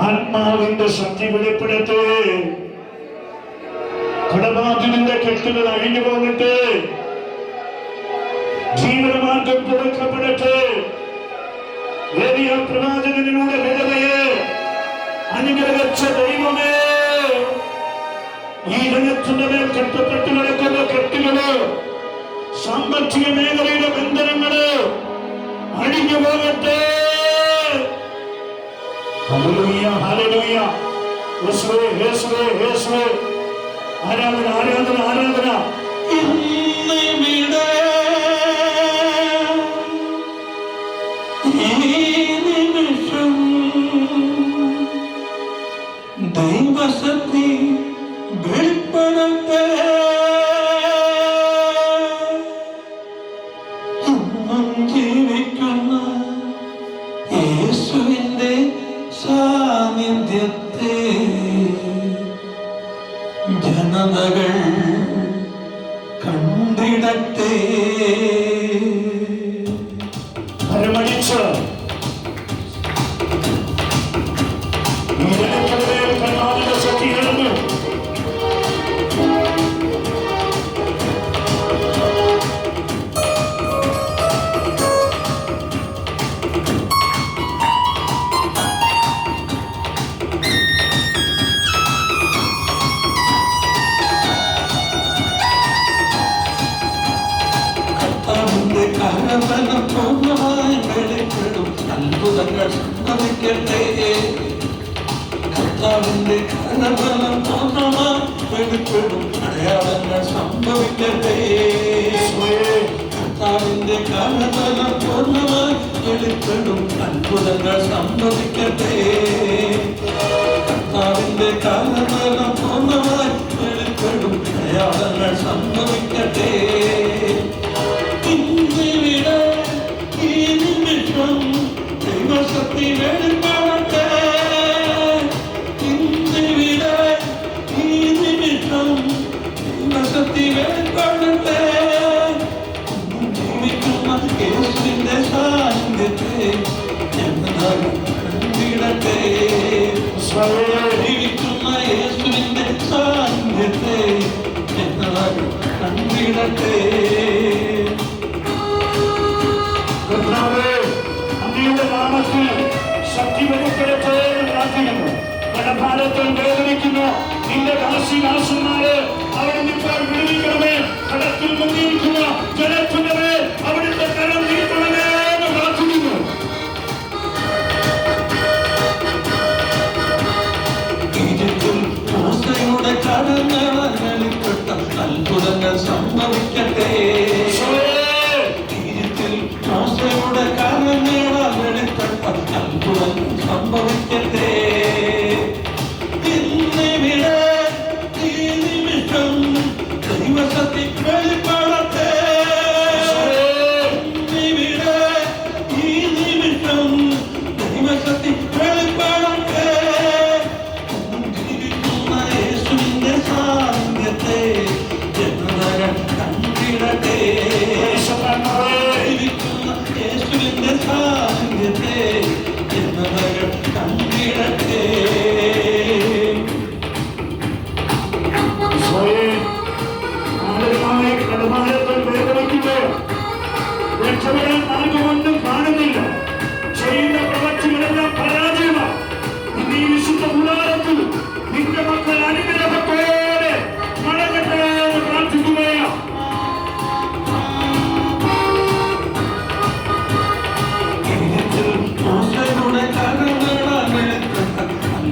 ആത്മാവിന്റെ ശക്തി വെളിപ്പെടട്ടെ കടബാധ്യതയുടെ കെട്ടുകൾ അഴിഞ്ഞു പോകട്ടെ. ജീവനമാർഗം തുറക്കപ്പെടട്ടെ ഏറിയ പ്രവാചകനിലൂടെ വിധവയെ അനുഗ്രഹിച്ച ദൈവമേ. ഈ രംഗത്തിന്റെ മേൽ കെട്ടപ്പെട്ടു കിടക്കുന്ന കെട്ടുകൾ സാമ്പത്തിക മേഖലയുടെ ബന്ധനങ്ങൾ അഴിഞ്ഞു പോകട്ടെ. ആരാധന ആരാധന ആരാധന. നിമിഷം ദൈവശക്തി ജനതകൾ കണ്ടിടട്ടെ പരമടിച്ച് കരബലം പൂർണമായി വെളിപ്പെടും. അത്ഭുതങ്ങൾ സംഭവിക്കട്ടെ. കർത്താവിന്റെ കരബലം പൂർണമായി വെളിപ്പെടും. അടയാളങ്ങൾ സംഭവിക്കട്ടെ. കർത്താവിന്റെ കരബലം പൂർണമായി വെളിപ്പെടും. അത്ഭുതങ്ങൾ സംഭവിക്കട്ടെ. ജീവിക്കുന്ന യേശുവിന്റെ സാന്നിധ്യത്തെ ഞങ്ങൾ കണ്ടിടട്ടെ കടഭാരത്തിൽ വേദനിക്കുന്നു നിന്റെ കാശി ദാസന്മാരെ അവിടെ നിൽക്കാൻ വിടുവിക്കണമേ. കടത്തിൽ മുങ്ങിയിരിക്കുന്ന ജനത്തിന്റെ മേൽ അവിടുത്തെ കരം നീക്കണമേ എന്ന് പ്രാർത്ഥിക്കുന്നു. വെളിപ്പെട്ട അത്ഭുതങ്ങൾ സംഭവിക്കട്ടെ. തീരത്തിൽ മോശയുടെ കടങ്ങൾ വെളിപ്പെട്ട അത്ഭുതങ്ങൾ സംഭവിക്കട്ടെ.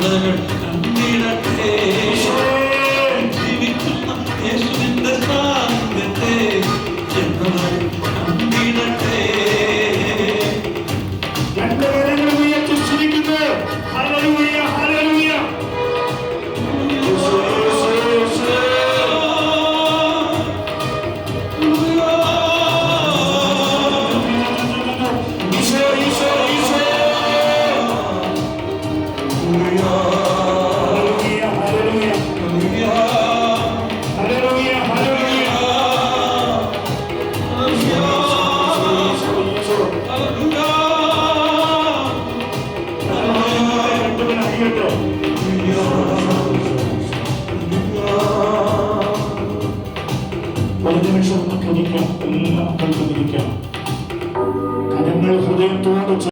Father, come here at